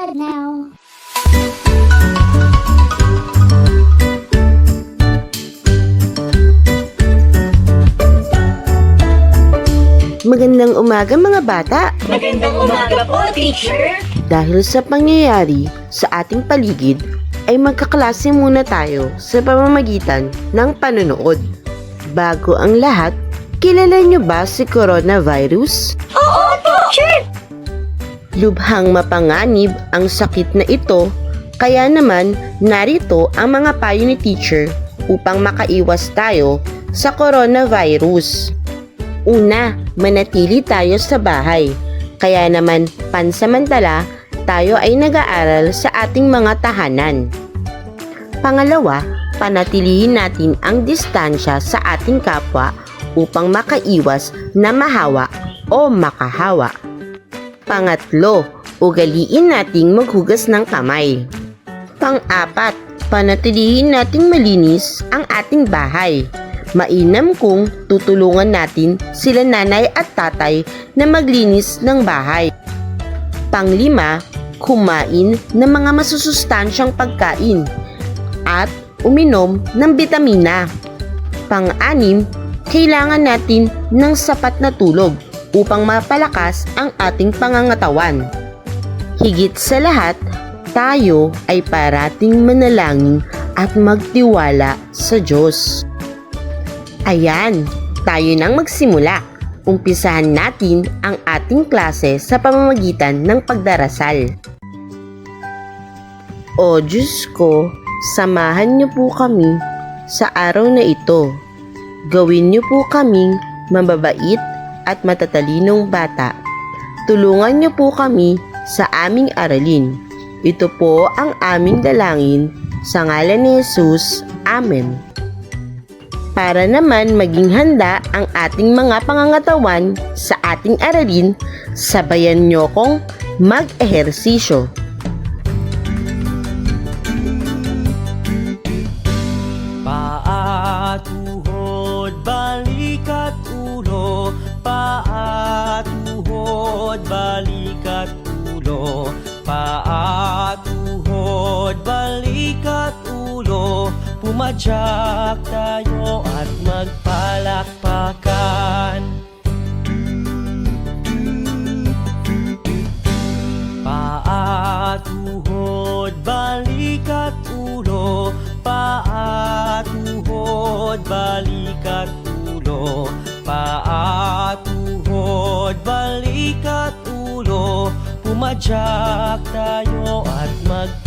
subscribe now. Magandang umaga mga bata! Magandang umaga po, teacher. Dahil sa pangyayari sa ating paligid, ay magkaklase muna tayo sa pamamagitan ng panonood. Bago ang lahat, kilala niyo ba si coronavirus? Oo, teacher. Lubhang mapanganib ang sakit na ito, kaya naman narito ang mga payo ni teacher upang makaiwas tayo sa coronavirus. Una, manatili tayo sa bahay. Kaya naman pansamantala, tayo ay nag-aaral sa ating mga tahanan. Pangalawa, panatilihin natin ang distansya sa ating kapwa upang makaiwas na mahawa o makahawa. Pangatlo, ugaliin nating maghugas ng kamay. Pang-apat, panatilihin nating malinis ang ating bahay. Mainam kung tutulungan natin sila nanay at tatay na maglinis ng bahay. Panglima, kumain ng mga masusustansyang pagkain at uminom ng bitamina. Pang-anim, kailangan natin ng sapat na tulog upang mapalakas ang ating pangangatawan. Higit sa lahat, tayo ay parating manalangin at magtiwala sa Diyos. Ayan, tayo nang magsimula. Umpisahan natin ang ating klase sa pamamagitan ng pagdarasal. O Diyos ko, samahan niyo po kami sa araw na ito. Gawin niyo po kaming mababait at matatalinong bata. Tulungan niyo po kami sa aming aralin. Ito po ang aming dalangin sa ngalan ni Jesus. Amen. Para naman maging handa ang ating mga pangangatawan sa ating aralin, sabayan niyo kong mag-ehersisyo. Pumadyak tayo at magpalakpakan. Paa, tuhod, balik at ulo. Paa, tuhod, balik at ulo. Paa, tuhod, balik at ulo. Pumadyak tayo at magpalakpakan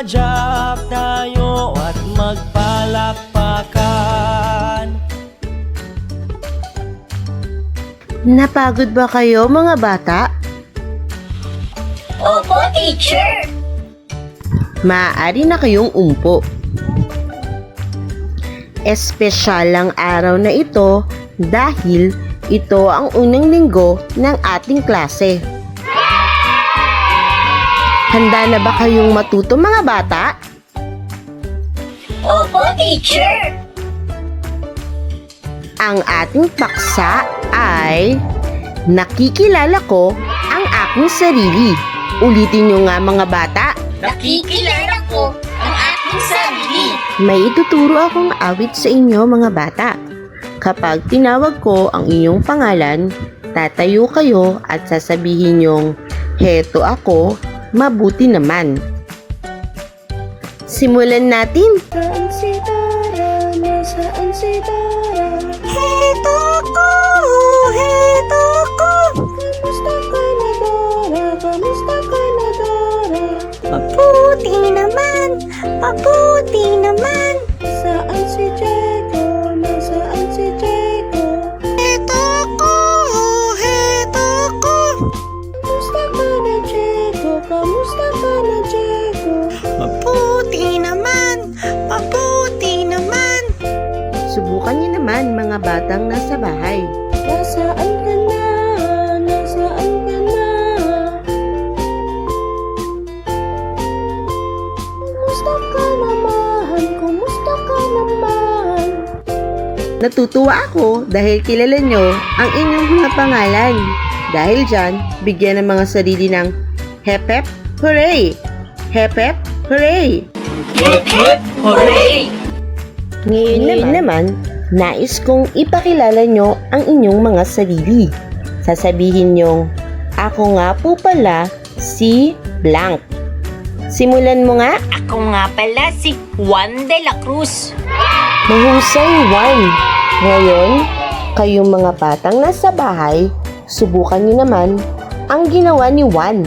Pumadyak tayo at magpalakpakan Napagod ba kayo mga bata? Opo, teacher. Maaari na kayong umpo. Espesyal ang araw na ito dahil ito ang unang linggo ng ating klase. Handa na ba kayong matuto mga bata? Opo, teacher. Ang ating paksa ay Nakikilala ko ang aking sarili. Ulitin nyo nga mga bata. Nakikilala ko ang aking sarili. May ituturo akong awit sa inyo mga bata. Kapag tinawag ko ang inyong pangalan, tatayo kayo at sasabihin nyong, Heto ako, mabuti naman. Simulan natin. Saan si Dara? Nasaan si Dara? Heto ako! Heto ako! Kamusta ka na Dara? Kamusta ka na Dara? Mabuti naman! Mabuti bahay. Nasaan ka na? Nasaan ka na? Kumusta ka naman? Kumusta ka naman? Natutuwa ako dahil kilala nyo ang inyong mga pangalan. Dahil dyan, bigyan ng mga sarili ng Hep Hep Hooray! Hep Hep Hooray! Hip hip hooray! Ngayon, naman, nais kong ipakilala nyo ang inyong mga sarili. Sasabihin nyo, ako nga po pala si Blank. Simulan mo nga, Ako nga pala si Juan de la Cruz. mahusay one. Ngayon, kayong mga batang nasa bahay, subukan nyo naman ang ginawa ni Juan.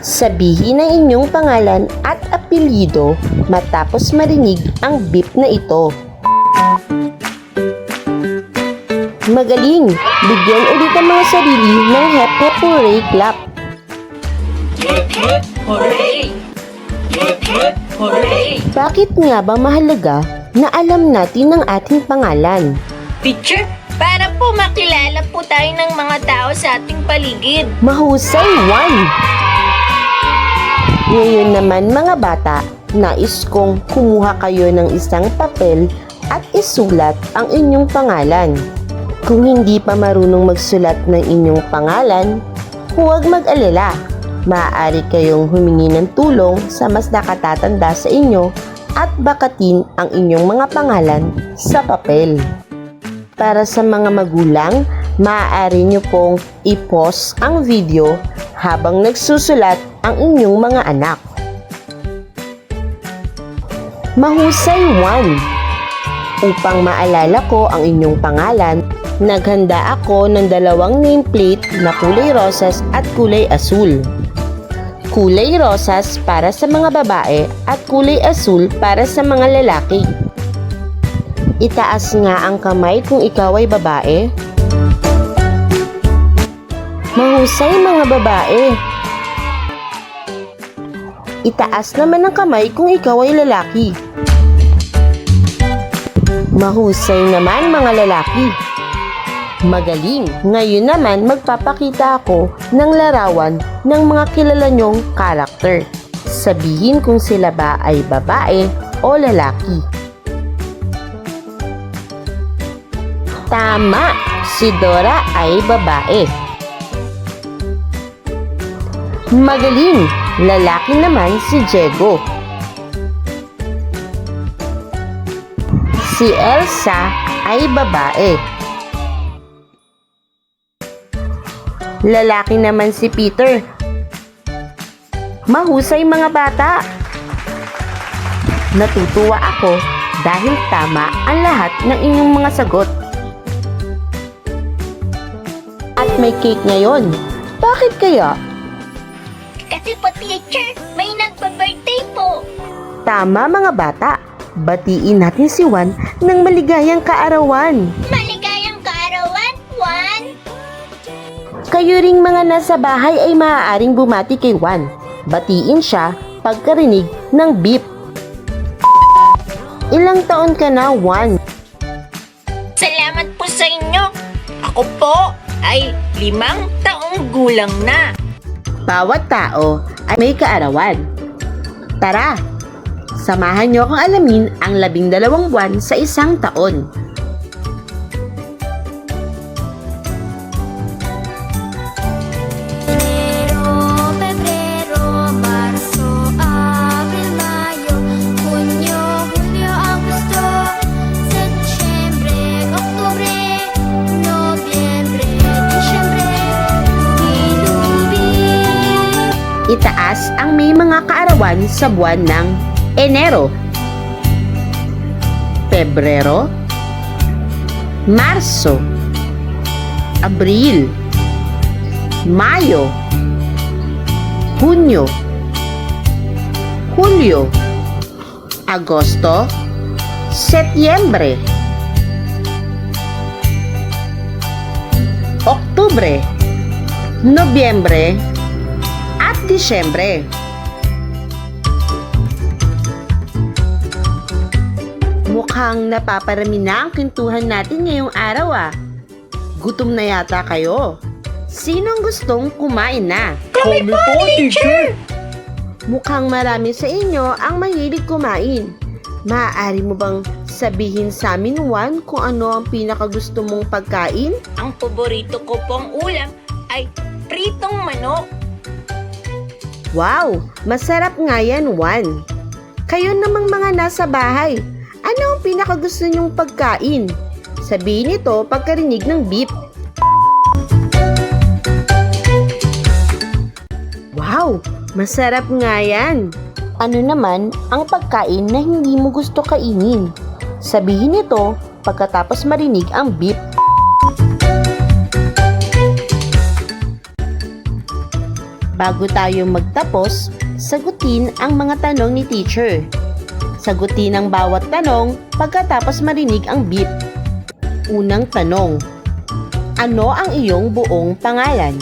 Sabihin ang inyong pangalan at apelyido matapos marinig ang beep na ito. Magaling! Bigyan ulit ang mga sarili ng Hep Hep Hooray Clap. Hip hip hooray! Hip hip hooray! Bakit nga ba mahalaga na alam natin ang ating pangalan? Teacher, para po makilala po tayo ng mga tao sa ating paligid. Mahusay, one! Ngayon naman mga bata, nais kong kumuha kayo ng isang papel at isulat ang inyong pangalan. Kung hindi pa marunong magsulat ng inyong pangalan, huwag mag-alala. Maaari kayong humingi ng tulong sa mas nakatatanda sa inyo at bakatin ang inyong mga pangalan sa papel. Para sa mga magulang, maaari nyo pong i-pause ang video habang nagsusulat ang inyong mga anak. Mahusay 1 Upang maalala ko ang inyong pangalan, naghanda ako ng dalawang nameplate na kulay rosas at kulay asul. Kulay rosas para sa mga babae at kulay asul para sa mga lalaki. Itaas nga ang kamay kung ikaw ay babae. Mahusay mga babae. Itaas naman ang kamay kung ikaw ay lalaki. Mahusay naman mga lalaki. Magaling. Ngayon naman magpapakita ako ng larawan ng mga kilala nyong karakter. Sabihin kung sila ba ay babae o lalaki. Tama! Si Dora ay babae. Magaling! Lalaki naman si Diego. Si Elsa ay babae. Lalaki naman si Peter. Mahusay mga bata. Natutuwa ako dahil tama ang lahat ng inyong mga sagot. At may cake ngayon. Bakit kaya? Kasi po teacher, may nagpa-birthday po. Tama mga bata. Batiin natin si Juan ng maligayang kaarawan. Maligayang kaarawan, Juan. Kayo ring mga nasa bahay ay maaaring bumati kay Juan. Batiin siya pagkarinig ng beep. Ilang taon ka na, Juan? Salamat po sa inyo. Ako po ay limang taong gulang na. Bawat tao ay may kaarawan. Tara, samahan niyo akong alamin ang labing dalawang buwan sa isang taon. Itaas ang may mga kaarawan sa buwan ng enero, febrero, marzo, abril, mayo, junio, julio, agosto, septiembre, octubre, noviembre, diciembre. Mukhang napaparami na ang kwentuhan natin ngayong araw ah. Gutom na yata kayo. Sinong gustong kumain na? Kami po, teacher! Mukhang marami sa inyo ang mahilig kumain. Maaari mo bang sabihin sa amin, Juan, kung ano ang pinakagusto mong pagkain? Ang paborito ko pong ulam ay pritong manok. Wow! Masarap nga yan, Juan. Kayo namang mga nasa bahay, ano ang pinakagusto niyong pagkain? Sabihin ito pagkarinig ng beep. Wow! Masarap nga yan! Ano naman ang pagkain na hindi mo gusto kainin? Sabihin ito pagkatapos marinig ang beep. Bago tayo magtapos, sagutin ang mga tanong ni teacher. Sagutin ang bawat tanong pagkatapos marinig ang beep. Unang tanong, ano ang iyong buong pangalan?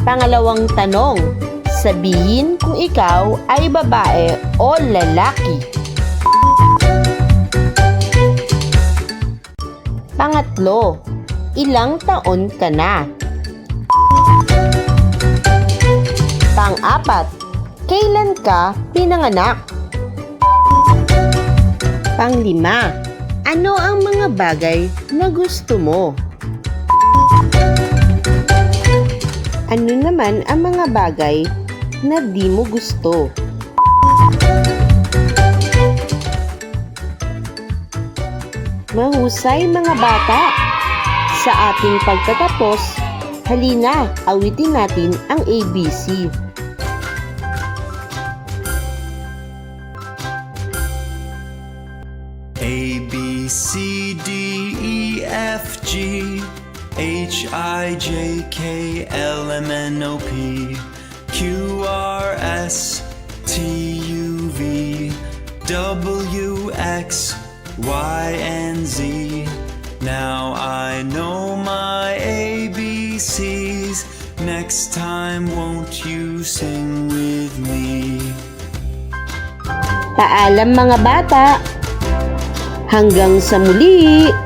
Pangalawang tanong, sabihin kung ikaw ay babae o lalaki. Pangatlo, ilang taon ka na? Pang-apat, kailan ka pinanganak? Panglima, ano ang mga bagay na gusto mo? Ano naman ang mga bagay na di mo gusto? Mahusay mga bata! Sa ating pagtatapos, halina, awitin natin ang ABC. C D E F G H I J K L M N O P Q R S T U V W X Y and Z. Now I know my ABCs. Next time, won't you sing with me? Paalam mga bata! Hanggang sa muli!